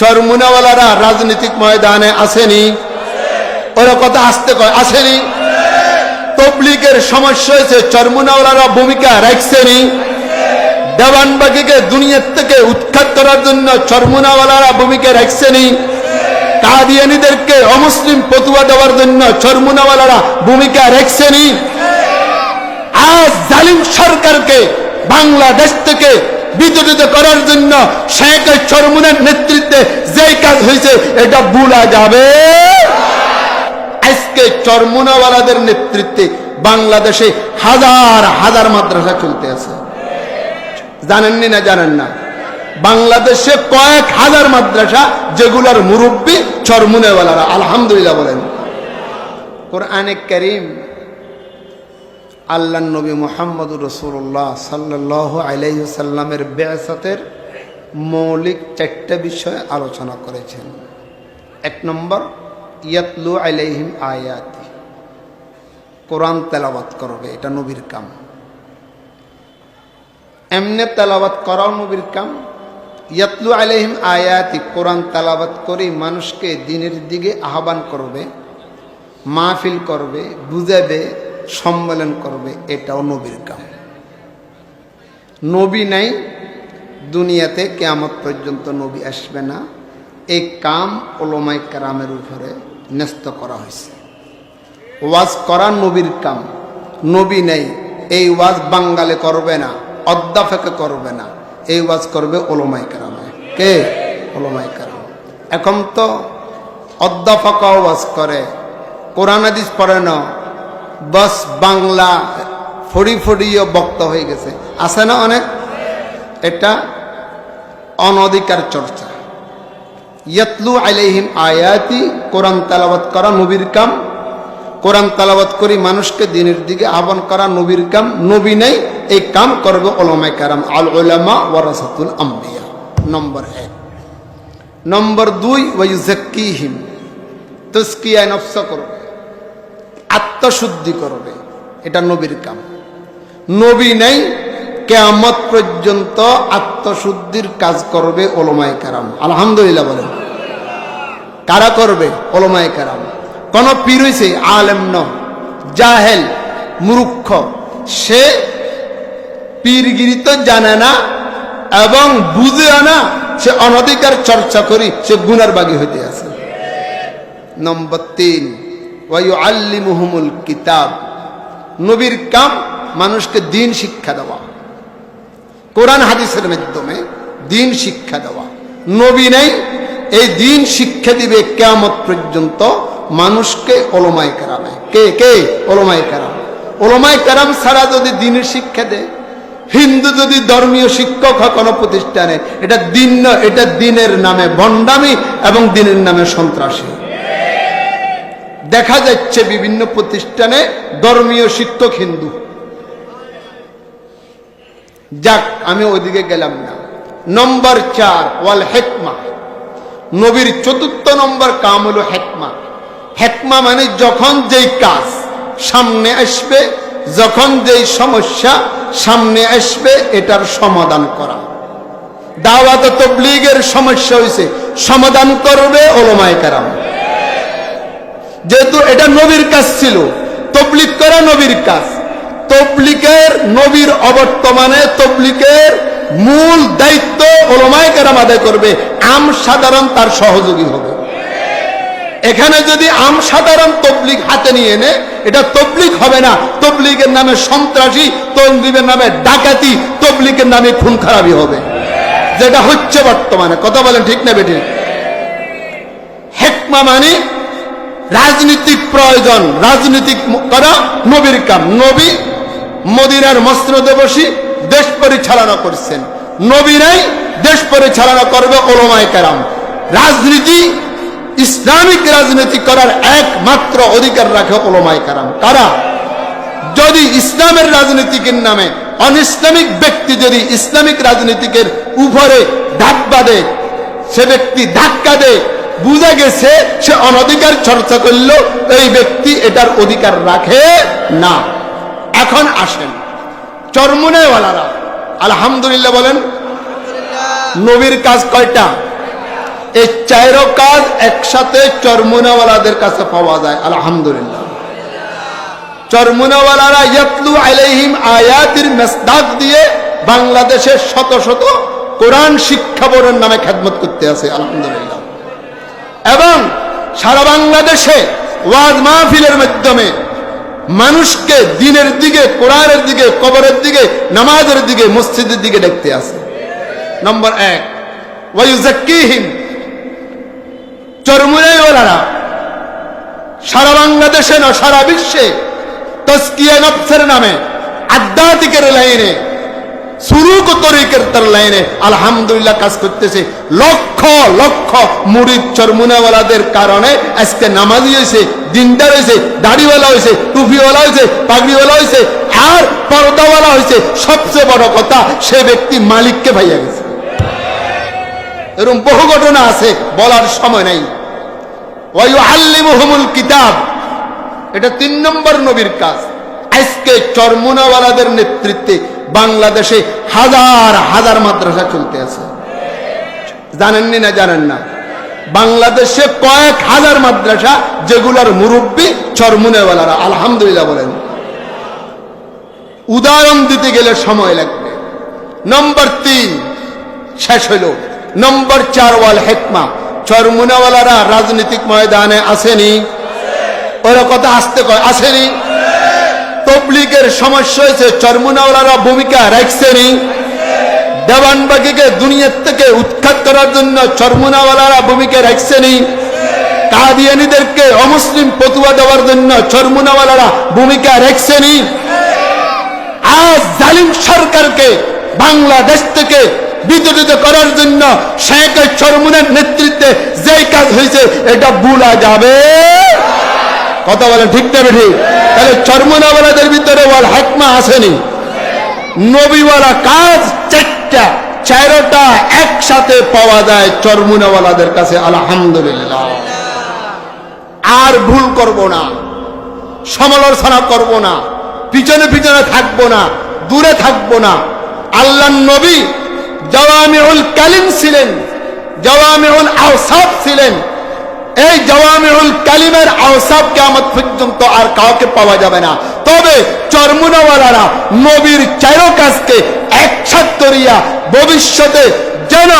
চরমুনাওয়ালারা রাজনৈতিক ময়দানে আসেনি। ওরা কথা আসতে কয়, আসেনি। তবলিগের সমস্যা হয়েছে চরমুনাওয়ালারা ভূমিকা রাখছেনি। দেওয়ানবাগিকে দুনিয়ার থেকে উৎখাত করার জন্য চরমুনাওয়ালারা ভূমিকা রাখছেনি। কাদিয়ানিদেরকে অমুসলিম পতুয়া দেওয়ার জন্য চরমুনাওয়ালারা ভূমিকা রাখছেনি। আজ জালিম সরকারকে, বাংলাদেশ থেকে বিতরিত করার জন্য শেখ চরমুনের নেতৃত্বে যে কাজ হয়েছে, এটা ভুলা যাবে। আজকে চরমুনাওয়ালাদের নেতৃত্বে বাংলাদেশে হাজার হাজার মাদ্রাসা চলতে আছে। জানেননি না জানেন না? বাংলাদেশে কয়েক হাজার মাদ্রাসা, যেগুলার মুরব্বী চরমুনেওয়ালারা। আলহামদুলিল্লাহ বলেন। কোরআনে করিম আল্লাহ নবী মোহাম্মদ রসুল্লাহ সাল্লাহ আলাইসাল্লামের বেসাতের মৌলিক চারটা বিষয়ে আলোচনা করেছেন। এক নম্বর, ইয়াতলু আলাইহিম আয়াতি। কোরআন তেলাবাত করবে, এটা নবীর কাম। এমনে তেলাবাত করাও নবীর কাম। ইয়াতলু আলাইহিম আয়াতি, কোরআন তেলাবাত করে মানুষকে দিনের দিকে আহ্বান করবে, মাহফিল করবে, বুঝাবে সম্মেলন করবে, এটাও নবীর কাম। নবী নাই, দুনিয়াতে কেয়ামত পর্যন্ত নবী আসবে না। এই কাম ওলোমাই কারামের উপরে ন্যস্ত করা হয়েছে। ওয়াজ করা নবীর কাম। নবী নেই, এই ওয়াজ বাঙ্গালে করবে না অধ্যাপকে করবে না। এই ওয়াজ করবে ওলোমাই কারামে। কে? ওলোমাই কারাম। এখন তো অধ্যাপকাও ওয়াজ করে, কোরআন হাদিস পড়ে না বস বাংলা ফড়ি ফড়িও বক্ত হয়ে গেছে। আছে না অনেক? এটা অনধিকার চর্চা। ইয়াতলু আলাইহিম আয়াতি, কোরআন তালাবাত করা নবীর কাম। কোরআন তালাবাত করি মানুষকে দিনের দিকে আহ্বান করা নবীর কাম। নবী নেই, এই কাম করবে ওলামায় কারাম, আল ওলামা ওয়ারাসাতুল আম্বিয়া। নম্বর এক। নম্বর দুই, ওয়াইজাক্কিহিম তস্কিয়া নফস করবে আত্মশুদ্ধি করবে। এটা নবীর কাম। নবী নেই, কেয়ামত পর্যন্ত আত্মশুদ্ধির কাজ করবে ওলমায় কারাম। আলহামদুলিল্লাহ বলে কারা করবে? ওলমায় কারাম। কোন পীর হইছে, আলেম ন জাহেল, মূর্খ। সে পীরগিরি তো জানে না এবং বুঝে না, সে অনধিকার চর্চা করি, সে গুনার বাগি হইতে আছে। নম্বর তিন। ওয়াইউ কিতাব। নবীর কাম মানুষকে দিন শিক্ষা দেওয়া। কোরআন হাদিসের মাধ্যমে দিন শিক্ষা দেওয়া। নবী নেই, এই দিন শিক্ষা দিবে পর্যন্ত মানুষকে ওলমাই কারামে। কে কে? ওলমাই কারাম। ওলমাই কারাম ছাড়া যদি দিনের শিক্ষা দেয়, হিন্দু যদি ধর্মীয় শিক্ষক হয় কোনো প্রতিষ্ঠানে, এটা দিন এটা দিনের নামে ভণ্ডামি এবং দিনের নামে সন্ত্রাসী। দেখা যাচ্ছে বিভিন্ন প্রতিষ্ঠানে ধর্মীয় শিক্ষক হিন্দু। যাক, আমি ওইদিকে গেলাম না। নম্বর চার, ওয়াল হেকমা। নবীর চতুর্থ নম্বর কাম হলো হেকমা। হেকমা মানে যখন যেই কাজ সামনে আসবে, যখন যেই সমস্যা সামনে আসবে, এটার সমাধান করা। দাওয়াত তবলিগের সমস্যা হয়েছে সমাধান করবে ওলমায় কারাম। যেহেতু এটা নবীর কাজ ছিল তবলিক করা নবীর কাজ। তবলিকের নবীর অবর্তমানে তবলিকের মূল দায়িত্ব ওলমায় কেরাম আদায় করবে। আম সাধারণ তার সহযোগী হবে। এখানে যদি আম সাধারণ তবলিক হাতে নিয়ে এনে, এটা তবলিক হবে না। তবলিকের নামে সন্ত্রাসী তবলিকের নামে ডাকাতি তবলিকের নামে খুন খারাপি হবে। যেটা হচ্ছে বর্তমানে। কথা বলেন ঠিক না বেঠিক? হেকমা মানে রাজনীতিক প্রয়োজন, রাজনীতিক করা নবীর কাম। নবী মদিনার মসনদে বসি দেশ পরিচালনা করছেন। নবী নাই, দেশ পরিচালনা করবে ওলমায় কারাম। রাজনীতি, ইসলামিক রাজনীতি করার একমাত্র অধিকার রাখে ওলমায় কারাম। কারা? যদি ইসলামের রাজনীতিকের নামে অনিসলামিক ব্যক্তি যদি ইসলামিক রাজনীতিকের উপরে ধাক্কা দেয় সে ব্যক্তি ধাক্কা দেয় বুঝা গেছে, সে অনধিকার চর্চা করল, এই ব্যক্তি এটার অধিকার রাখে না। এখন আসেন চরমুনেওয়ালারা আলহামদুলিল্লাহ বলেন, নবীর কাজ কয়টা? এই চাইরো কাজ একসাথে চরমুনাওয়ালাদের কাছে পাওয়া যায়, আলহামদুলিল্লাহ। চরমুনাওয়ালারা ইয়াতলু আলাইহিম আয়াতির মেসদাক দিয়ে বাংলাদেশের শত শত কোরআন শিক্ষা বোর্ডের নামে খেদমত করতে আছে, আলহামদুলিল্লাহ। এবং সারা বাংলাদেশে ওয়াজ মাহফিলের মাধ্যমে মানুষকে দিনের দিকে, কোরআনের দিকে, কবরের দিকে, নামাজের দিকে, মসজিদের দিকে দেখতে আসে। নম্বর এক ওয়াইজাক্কিহিম চরমুনাইওয়ালারা সারা বাংলাদেশে না, সারা বিশ্বে তস্কিয়া নফসের নামে আধ্যাত্মিকের লাইনে সুরুক তরিকের তার লাইনে আলহামদুলিল্লাহ কাজ করতেছে। লক্ষ লক্ষ চরমুনাওয়ালাদের কারণে আজকে নামাজি হয়েছে, দিনদার হয়েছে, দাড়িওয়ালা হয়েছে, টুপিওয়ালা হয়েছে, পাগড়িওয়ালা হয়েছে আর পর্দাওয়ালা হয়েছে। সবচেয়ে বড় কথা, সে ব্যক্তি মালিককে ভাইয়া গেছে। এরকম বহু ঘটনা আছে, বলার সময় নাই। ওয়াইউআল্লিমুহুমুল কিতাব, এটা তিন নম্বর নবীর কাজ। আজকে চরমুনাওয়ালাদের নেতৃত্বে বাংলাদেশে হাজার হাজার মাদ্রাসা চলতে আছে। জানেননি না জানেন না? বাংলাদেশে কয়েক হাজার মাদ্রাসা, যেগুলোর মুরব্বী চরমুনেওয়ালারা, আলহামদুলিল্লাহ বলেন। উদাহরণ দিতে গেলে সময় লাগবে। নম্বর তিন, শেষ হইল। নম্বর চার, ওয়াল হেকমা। চরমুনাওয়ালারা রাজনৈতিক ময়দানে আসেনি? ওরা কথা আসতে কয়, আসেনি? তবলিগের সমস্যা হয়েছে, চরমুনাওয়ালারা ভূমিকা রাখছেনি। দেওয়ানবাগিকে দুনিয়ার থেকে উৎখাত করার জন্য চরমুনাওয়ালারা ভূমিকা রাখছেনি। কাদিয়ানিদেরকে অমুসলিম পতুয়া দেওয়ার জন্য চরমুনাওয়ালারা ভূমিকা রাখছেনি। আজ জালিম সরকারকে বাংলাদেশ থেকে বিতরিত করার জন্য শেখ চরমুনের নেতৃত্বে যেই কাজ হয়েছে, এটা ভুলা যাবে। কথা বলেন, ঠিক না ঠিক তাহলে চরমুনাওয়ালাদের ভিতরে ওয়াল হাকমা আসেনি। নবীওয়ালা কাজ চারটা, চারোটা একসাথে পাওয়া যায় চরমুনাওয়ালাদের কাছে, আলহামদুলিল্লাহ। আর ভুল করব না, সমালোচনা করব না, পিছনে পিছনে থাকব না, দূরে থাকব না। আল্লাহ নবী জওয়ামিউল কালিম ছিলেন, জওয়ামিউল আওসাফ ছিলেন এই জওয়ামিউল কালিমের আওসাফ কেমন পর্যন্ত আর কাউকে পাওয়া যাবে না। তবে চরমুনাওয়ালারা নবীর চারো কাজকে একসাথ ভবিষ্যতে যেন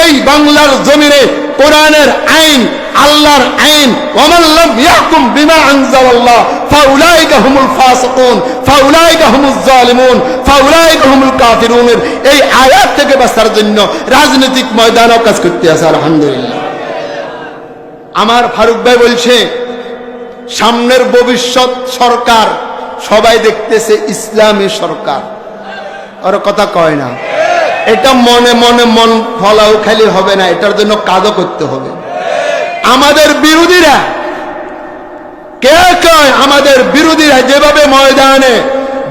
এই বাংলার জমিনে কোরআনের আইন, আল্লাহর আইন ওমাল্লাম ইয়াকুম বিমা আনজালাল্লাহ, ফাউলাইকা হুমুল ফাসিকুন, ফাউলাইকা হুমুজ জালিমুন, ফাউলাইকা হুমুল কাফিরুনের এই আয়াত থেকে বাঁচার জন্য রাজনৈতিক ময়দানও কাজ করতে আছে, আলহামদুলিল্লাহ। আমার ফারুক ভাই বলছে, সামনের ভবিষ্যৎ সরকার সবাই দেখতেছে ইসলামী সরকার। ওর কথা কয় না। এটা মনে মনে মন ফলাও খালি হবে না, এটার জন্য কাজও করতে হবে। আমাদের বিরোধীরা, কে কয় আমাদের বিরোধীরা যেভাবে ময়দানে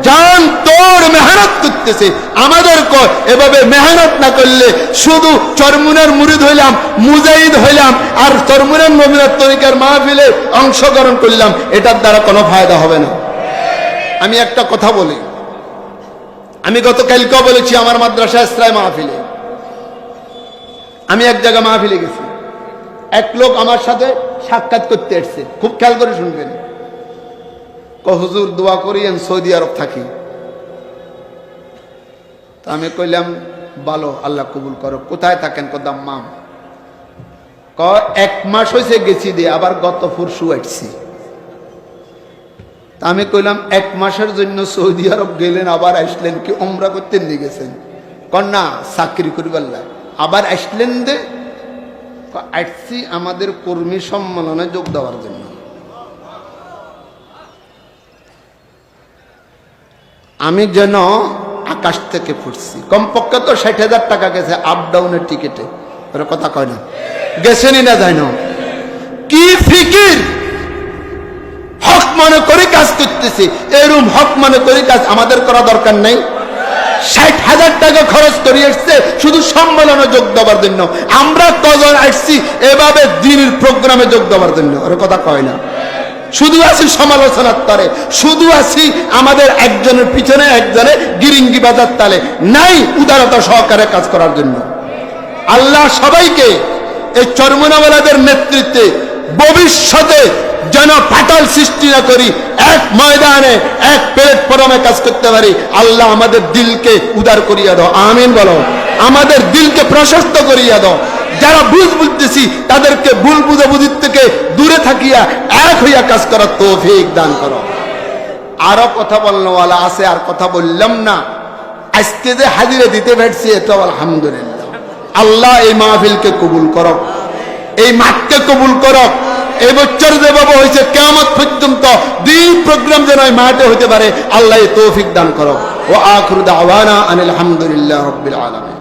জান তোর মেহনত করতেছে। আমাদের কয় এভাবে মেহনত না করলে শুধু চরমুনের মুরিদ হইলাম, মুজাহিদ হইলাম, আর চরমুনের নবীনাথ তরিকার মাহফিলে অংশগ্রহণ করলাম, এটার দ্বারা কোনো ফায়দা হবে না। আমি একটা কথা বলি। আমি গতকালকেও বলেছি আমার মাদ্রাসা ইসলাম মাহফিলে। আমি এক জায়গায় মাহফিলে গেছি। এক লোক আমার সাথে সাক্ষাৎ করতে এসছে। খুব খেয়াল করে শুনবেন। হুজুর দোয়া করি আমি সৌদি আরব থাকি। তা আমি কইলাম, ভালো, আল্লাহ কবুল করো। কোথায় থাকেন কদাম মাম? ক, এক মাস হয়েছে গেছি দিয়ে, আবার গত ফুরসু আসছি তা আমি কইলাম, এক মাসের জন্য সৌদি আরব গেলেন, আবার আসলেন কি ওমরা করতে নিয়ে গেছেন? কন্যা চাকরি করিবার। আবার আসলেন দে? আসছি আমাদের কর্মী সম্মেলনে যোগ দেওয়ার জন্য। আমি যেন আকাশ থেকে ফুটছি। কমপক্ষে তো ষাট হাজার টাকা গেছে আপ ডাউনের টিকিটে ওর কথা কয় না। গেছেনি না যায় না কি ফিকির? হক মনে করে কাজ করতেছি। এরম হক মনে করে কাজ আমাদের করা দরকার নাই। ষাট হাজার টাকা খরচ করে এসছে, শুধু সম্মেলনে যোগ দেওয়ার জন্য। আমরা কজন আসছি, এভাবে দিনের প্রোগ্রামে যোগ দেওয়ার জন্য। ওর কথা কয় না। শুধু আছি সমালোচনার তরে, শুধু আছি আমাদের একজনের পিছনে একজনে গিরিঙ্গি বাজার তালে, নাই উদারতা সহকারে কাজ করার জন্য। আল্লাহ সবাইকে এই চরমনাওয়ালাদের নেতৃত্বে ভবিষ্যতে যেন ফাটাল সৃষ্টি না করি, এক ময়দানে, এক প্ল্যাটফর্মে কাজ করতে পারি, আল্লাহ আমাদের দিলকে উদার করিয়া দাও, আমিন বলো। আমাদের দিলকে প্রশস্ত করিয়া দাও। যারা ভুল বুঝতেছি, তাদেরকে ভুল বুঝাবুঝির থেকে দূরে থাকিয়া এক হইয়া কাজ করার তৌফিক দান করো। আরও কথা বলনোওয়ালা আছে, আর কথা বললাম না। আজকে যে হাজিরে দিতে পারছি এটা আলহামদুলিল্লাহ। আল্লাহ এই মাহফিলকে কবুল করো এই মাঠকে কবুল করো এই বছর যে বাবা হয়েছে কেমন পর্যন্ত দুই প্রোগ্রাম যেন এই মাঠে হতে পারে, আল্লাহ তৌফিক দান করো ও আখরুদ আওয়ানা আনিল আলহামদুলিল্লাহ রব্বিল আলমী